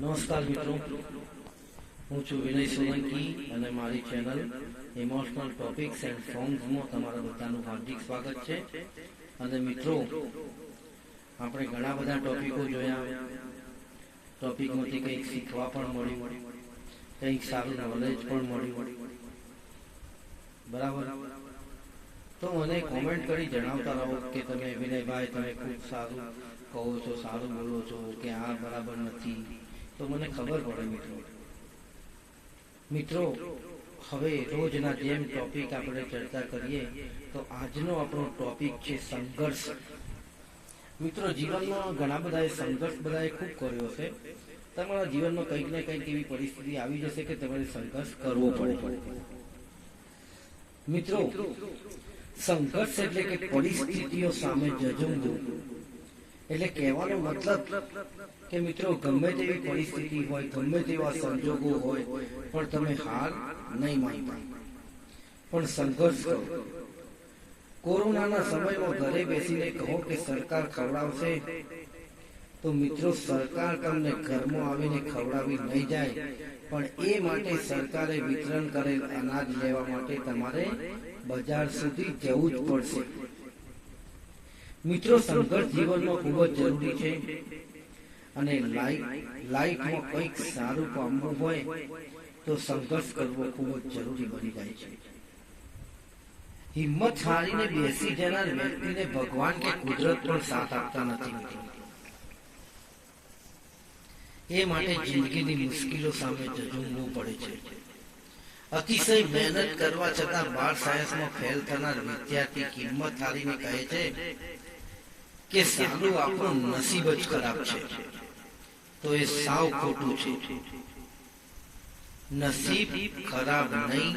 નમસ્કાર મિત્રો. હું છું વિનય સોલંકી અને મારી ચેનલ ઇમોશનલ ટોપિક્સ એન્ડ સોંગ્સમાં તમારા બધાનું હાર્દિક સ્વાગત છે. અને મિત્રો, આપણે ઘણા બધા ટોપિકો જોયા. ટોપિકમાંથી કંઈક શીખવા પણ મળ્યું. કંઈક સારું નોલેજ પણ મળ્યું. બરાબર? તો મને કોમેન્ટ કરી જણાવતા રહો કે તમે વિનયભાઈ, તમે ખૂબ સારું કહો છો, સારું બોલો છો કે આ બરાબર નથી. તો મને ખબર પડે મિત્રો. મિત્રો, હવે રોજના જેમ ટોપિક આપણે ચર્ચા કરીએ, તો આજનો આપણો ટોપિક છે સંઘર્ષ. મિત્રો, જીવનમાં ઘણા બધાએ સંઘર્ષ બધાએ ખૂબ કર્યો છે. તમારા જીવનમાં કંઈક ને કંઈક એવી પરિસ્થિતિ આવી જશે કે તમારે સંઘર્ષ કરવો પડે. મિત્રો, સંઘર્ષ એટલે કે પરિસ્થિતિઓ સામે જજુમવું. એટલે કહેવાનો મતલબ કે મિત્રો, ગમે તેવી પરિસ્થિતિ હોય, ગમે તેવા સંજોગો હોય, પણ તમે હાર નહીં માનતા. પણ સંઘર્ષ કરો. કોરોનાના સમયમાં ઘરે બેસીને કહો કે સરકાર ખવડાવશે, તો મિત્રો, સરકાર તમને ઘરમાં આવીને ખવડાવી નહીં જાય, પણ એ માટે સરકારે વિતરણ કરેલ અનાજ લેવા માટે તમારે બજાર સુધી જવું જ પડશે. મિત્રો, સંઘર્ષ જીવનમાં ખૂબ જ જરૂરી છે. અને લાઈફમાં કંઈક સારું પામવું હોય તો સંઘર્ષ કરવો ખૂબ જ જરૂરી બની જાય છે. હિંમત હારીને બેસી જનાર વ્યક્તિને ભગવાન કે કુદરત પણ સાથ આપતા નથી. એ માટે જિંદગીની મુશ્કેલીઓ સામે ઝઝુમવું પડે છે. અતિશય મહેનત કરવા છતાં બાળ સાયન્સમાં ફેલ થનાર વિદ્યાર્થી કિંમત હારીને કહે છે કે સારું આપણું નસીબ જ ખરાબ છે? તો એ સાવ ખોટું છે. નસીબ ખરાબ નહીં,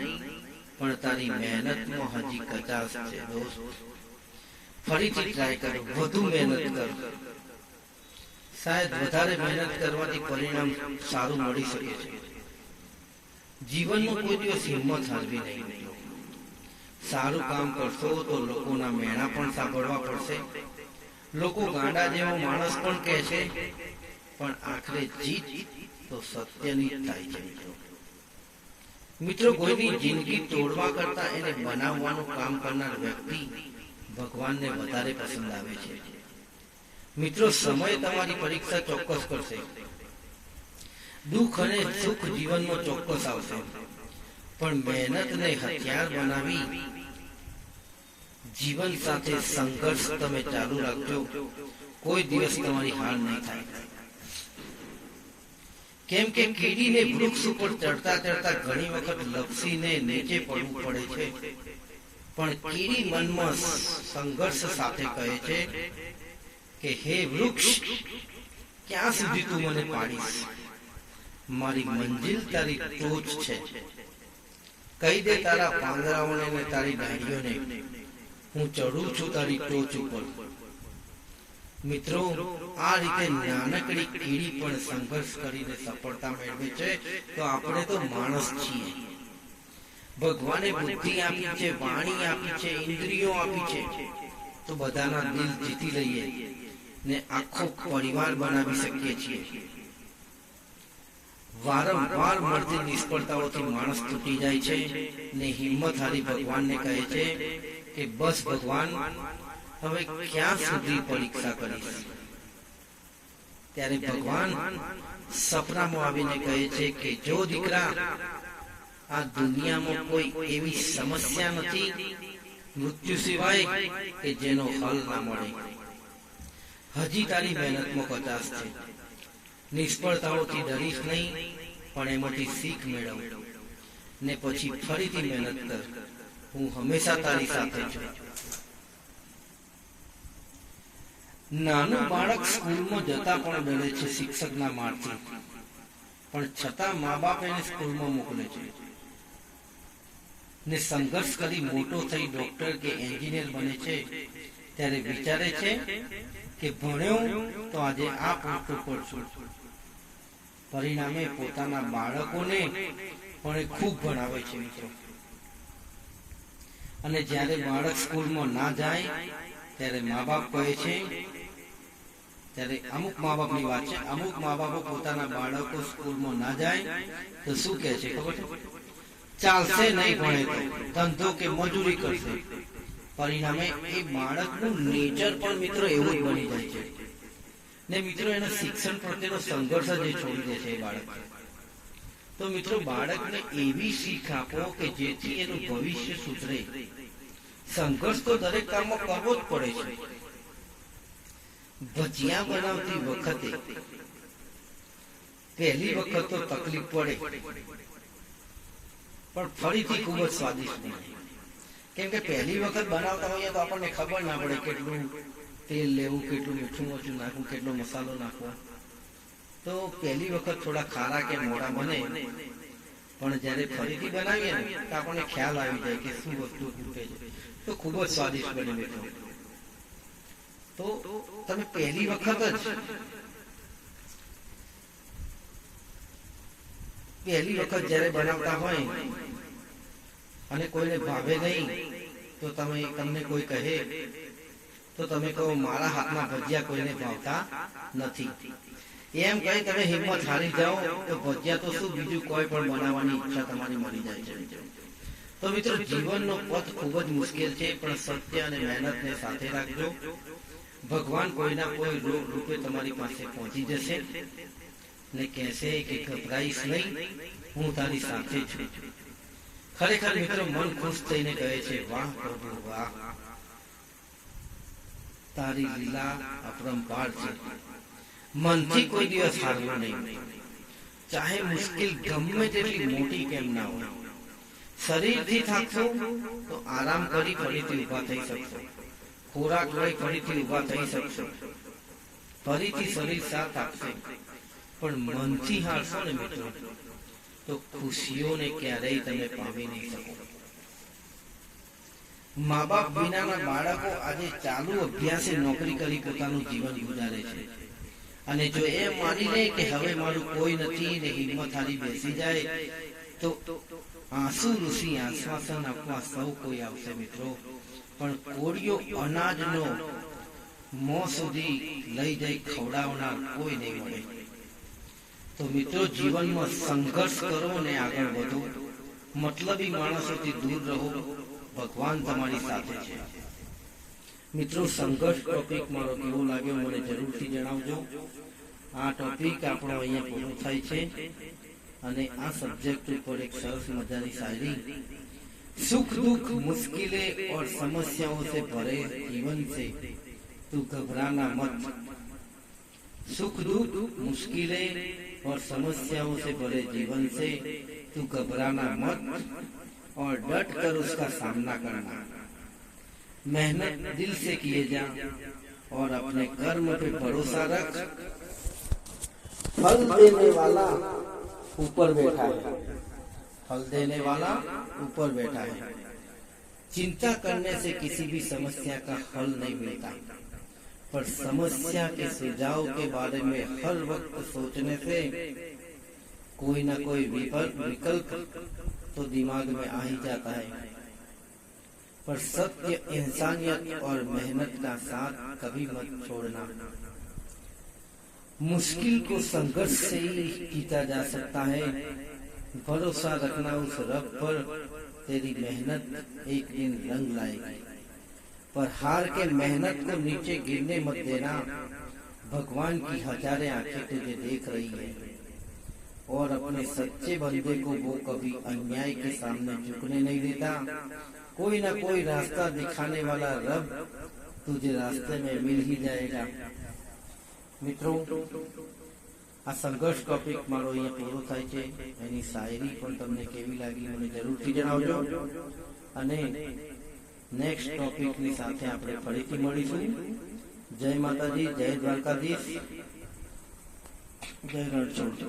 પણ તારી મહેનતમાં હજી કચાશ છે દોસ્ત. ફરીથી ટ્રાય કર, વધુ મહેનત કર. શાયદ વધારે મહેનત કરવાથી પરિણામ સારું મળી શકે છે. જીવનમાં કોઈ દિવસ હિંમત હારવી નહીં સારું કામ કરશો તો લોકોના મેણા પણ સાંભળવા પડશે. લોકો ગાંડા જેવો માણસ પણ કહે છે, પણ આખરે જીત તો સત્યની થાય છે મિત્રો, કોઈની જિંદગી તોડવા કરતા એને બનાવવાનું કામ કરનાર વ્યક્તિ ભગવાનને વધારે પસંદ આવે છે. મિત્રો, સમય તમારી પરીક્ષા ચોક્કસ કરશે. દુઃખ અને સુખ જીવનમાં ચોક્કસ આવશે. પણ મહેનતને હથિયાર બનાવી જીવન સાથે સંઘર્ષ તમે ચાલુ રાખજો. કોઈ દિવસ તમારી હાર નહીં થાય. કેમ કે કીડીને વૃક્ષ ઉપર ચડતા ચડતા ઘણી વખત લપસીને નીચે પડવું પડે છે. પણ કીડી મનમાં સંઘર્ષ સાથે કહે છે કે, હે વૃક્ષ, ક્યાં સુધી તું મને પાડીશ? મારી મંજિલ તારી ટોચ છે. કહી દે તારા પાંદરાઓને તારી ડાળીઓને હું ચડું છું તારી ટોચ ઉપર. મિત્રો, આ રીતે નાનકડી કીડી પણ સંઘર્ષ કરીને સફળતા મેળવે છે, તો આપણે તો માણસ છીએ. ભગવાને બુદ્ધિ આપી છે, વાણી આપી છે, ઇન્દ્રિયો આપી છે, તો બધાના દિલ જીતી લઈએ ને આખો પરિવાર બનાવી શકીએ છીએ. વારંવાર મળતી નિષ્ફળતાઓથી માણસ તૂટી જાય છે ને હિંમત હારી ભગવાનને કહે છે કે, બસ ભગવાન, હવે ક્યાં સુધી પરીક્ષા કરીશ? ત્યારે ભગવાન સપનામાં આવીને કહે છે કે, જો દીકરા, આ દુનિયામાં કોઈ એવી સમસ્યા નથી, મૃત્યુ સિવાય કે જેનો હલ ના મળે. હજી તારી મહેનતમાં કચાશ છે. નિષ્ફળતાઓથી ડરીશ નહીં, પણ એમાંથી શીખ મેળવ. ને પછી ફરીથી મહેનત કર. હું હંમેશા તારી સાથે છું નાનું બાળક સ્કૂલમાં જતા પણ ડરે છે શિક્ષકના મારથી. પણ છતાં મા બાપ એને સ્કૂલમાં મોકલે છે. ને સંઘર્ષ કરી મોટો થઈ ડોક્ટર કે એન્જિનિયર બને છે, ત્યારે વિચારે છે કે ભણ્યો તો આજે આ પૂરતું પડશું પરિણામે પોતાના બાળકોને પણ ખૂબ ભણાવે છે મિત્રો. અને જ્યારે બાળક સ્કૂલમાં ના જાય, ત્યારે મા બાપ કહે છે, ત્યારે અમુક મા બાપની વાત છે, અમુક મા બાપો પોતાના બાળકો સ્કૂલમાં ના જાય, તો શું કહે છે ખબર છે? ચાલશે નહીં ભણે તો, ધંધો કે મજૂરી કરશે. પરિણામે એ બાળકનું નેચર પણ મિત્રો એવું જ બની જાય છે. ને મિત્રો એના શિક્ષણ પ્રત્યેનો સંઘર્ષ જે છોડી દે છે બાળક. તો મિત્રો બાળકને એવી શીખ આપો કે જેથી એનું ભવિષ્ય સુધરે. સંઘર્ષ તો દરેક કામમાં કરવો જ પડે છે. ભજીયા બનાવતી વખતે પહેલી વખત તો તકલીફ પડે. પણ ફરીથી ખૂબ જ સ્વાદિષ્ટ બને. કેમ કે પહેલી વખત બનાવતા હોઈએ તો આપણને ખબર ના પડે કેટલું તેલ લેવું કેટલું મીઠું મોચું નાખવું કેટલો મસાલો નાખવો તો પહેલી વખત થોડા ખારા કે મોડા બને. પણ જ્યારે ફરીથી બનાવીએ ને, તો આપણને ખ્યાલ આવી જાય કે શું વસ્તુ છે. તો ખૂબ જ સ્વાદિષ્ટ બની મિત્રો તો તમે પહેલી વખત જ પહેલી વખત જ્યારે બનાવતા હોય અને કોઈને ભાવે નહીં, તો તમે, તમને કોઈ કહે તો તમે કહો, મારા હાથમાં ભજીયા કોઈને ભાવતા નથી. એમ કહી તમે હિંમત હારી જાઓ, તો ભજીયા તો શું બીજું કોઈ પણ બનાવવાની ઈચ્છા તમારી મળી જાય છે. તો મિત્રો, જીવનનો પથ ખૂબ જ મુશ્કેલ છે, પણ સત્ય અને મહેનતને સાથે રાખજો. ભગવાન કોઈના કોઈ રોગ રૂપે તમારી પાસે પહોંચી જશે ને કહેશે કે ગભરાઈશ નહીં, હું તારી સાથે છું. ખરેખર મિત્રો, મન ખુશ થઈને કહે છે, વાહ, પ્રભુ, વાહ. તારી લીલા અપરંપાર છે. મનથી કોઈ દિવસ હારવું નહીં. ચાહે મુશ્કેલ ગમે તેટલી મોટી કેમ ના હોય. શરીરથી થાકશો તો આરામ કરી ફરીથી ઊભા થઈ શકશો. ખોરાક લઈ ફરીથી ઊભા થઈ શકશો. ફરીથી શરીર સાથ આપશે. પણ મનથી હારશો ને મિત્રો, તો ખુશીઓને ક્યારેય તમે પામી નહીં શકો. મા બાપ વિનાના બાળકો આજે ચાલુ અભ્યાસે નોકરી કરી પોતાનું જીવન ગુજારે છે. અને જો એ માની લે કે હવે મારું કોઈ નથી ને હિંમત હારી બેસી જાય, તો આંસુ ઋષિ આશ્વાસન આપવા સૌ કોઈ આવશે મિત્રો. પણ કોળિયો અનાજનો મોં સુધી લઈ જઈ ખવડાવનાર કોઈ નહીં મળે. તો મિત્રો, જીવનમાં સંઘર્ષ કરો ને આગળ વધો. મતલબી માણસોથી દૂર રહો. ભગવાન તમારી સાથે છે મિત્રો સંઘર્ષ ટોપિક મારો કેવો લાગ્યો મને જરૂરથી જણાવજો આ ટોપિક આપણો અહીંયા પૂરો થાય છે અને આ સબ્જેક્ટ ઉપર એક સરસ મજાની શાયરી सुख दुख मुश्किलें और समस्याओं से भरे जीवन से तू घबराना मत सुख दुख मुश्किलें और समस्याओं से भरे जीवन से तू घबराना मत और डट कर उसका सामना करना। मेहनत दिल से किए जा और अपने कर्म पे भरोसा रख। फल देने वाला ऊपर बैठा है। फल देने वाला ऊपर बैठा है। चिंता करने से किसी भी समस्या का हल नहीं मिलता। पर समस्या के सुझाव के बारे में हर वक्त सोचने से कोई ना कोई विकल्प तो दिमाग में आ ही जाता है। पर सत्य, इंसानियत और मेहनत का साथ कभी मत छोड़ना। मुश्किल को संघर्ष से ही जीता जा सकता है। भरोसा रखना उस रब पर, तेरी मेहनत एक दिन रंग लाएगी। पर हार के मेहनत को नीचे गिरने मत देना। भगवान की हजारे आँखें तुझे देख रही है। और अपने सच्चे बंदे को वो कभी अन्याय के सामने झुकने नहीं देता कोई ना कोई रास्ता दिखाने वाला रब तुझे रास्ते में मिल ही जाएगा મિત્રો આ સંઘર્ષ ટોપિક મારો અહીંયા પૂરો થાય છે એની શાયરી પણ તમને કેવી લાગી મને જરૂરથી જણાવજો અને નેક્સ્ટ ટોપિકની સાથે આપણે ફરીથી મળીશું જય માતાજી જય દ્વારકાધીશ જય રણછોડ